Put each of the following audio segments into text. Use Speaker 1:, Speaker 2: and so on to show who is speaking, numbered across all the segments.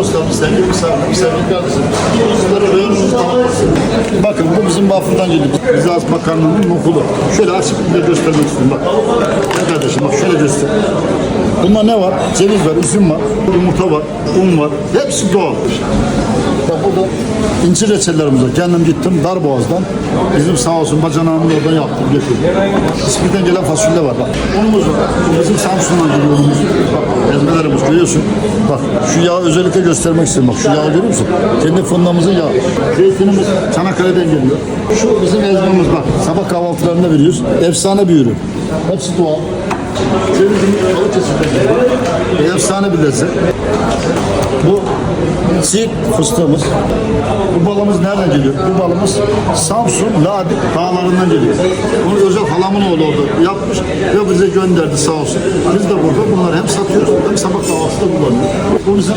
Speaker 1: dostlarımız, sevgili misafirlerimiz, sevgili beğeniniz Bakın bu bizim. Bize az makarnanın nokulu. Şöyle açıp bir göstermek istiyorum. Bak. Kardeşim bak şöyle göster. Bunda ne var? Ceviz var, üzüm var, yumurta var, un var. Hepsi doğal. Bak burada incir reçellerimiz var. Kendim gittim Darboğaz'dan. Bizim sağ olsun bacanağımın oradan yaptım getirdim. İspir'den gelen fasulye var bak. Unumuz var. Bizim Samsun'dan geliyor unumuz. Bak görüyorsun. Bak şu yağı özellikle göstermek istiyorum. Bak şu yağı görüyor musun? Kendi fındığımızın yağı. Zeytinimiz Çanakkale'den geliyor. Şu bizim ezmemiz bak. Sabah kahvaltılarında veriyoruz. Efsane bir ürün. Hepsi doğal. Cevizimiz Balıkesir'den geliyor. Efsane bir lezzet. Bu Siirt fıstığımız. Bu balımız nereden geliyor? Bu balımız Samsun Ladik dağlarından geliyor. Bunu özel halamın oğlu oldu. Yapmış ve bize gönderdi sağ olsun. Biz de burada bunları hem satıyoruz hem sabah kahvaltıda kullanıyoruz. Bu bizim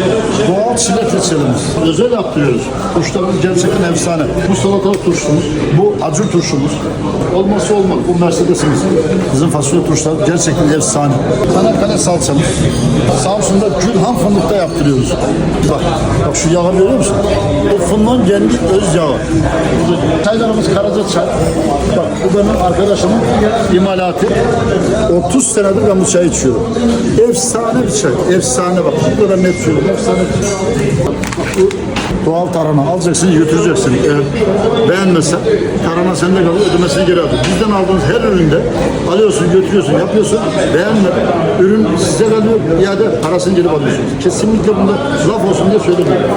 Speaker 1: doğal çilek reçelimiz. Özel yaptırıyoruz. Turşularımız gerçekten efsane. Bu salatalık turşumuz, bu acur turşumuz. Olmazsa olmaz. Bu Mercedes'imiz. Bizim fasulye turşular gerçekten efsane. Çanakkale salçamız. Samsun'da Gülhan fındıkta yaptırıyoruz. Bak, bak şu yağı görüyor musun? Bu fındığın kendi öz yağı. Burada Çaylarımız Karaca çay. Bak bu benim arkadaşımın imalatı. 30 senedir ben bu çayı içiyorum. Efsane bir çay. Efsane bak. Bu kadar net söylüyorum. Efsane bir çay. Doğal tarhana alacaksın götüreceksin. Eğer beğenmezsen tarhana sende kalıyor ödemesini geri alıyor. Bizden aldığınız her üründe alıyorsun götürüyorsun yapıyorsun beğenme ürün size kalıyor iade parasını geri alıyorsun. Kesinlikle bunda laf olsun diye söylemiyorum.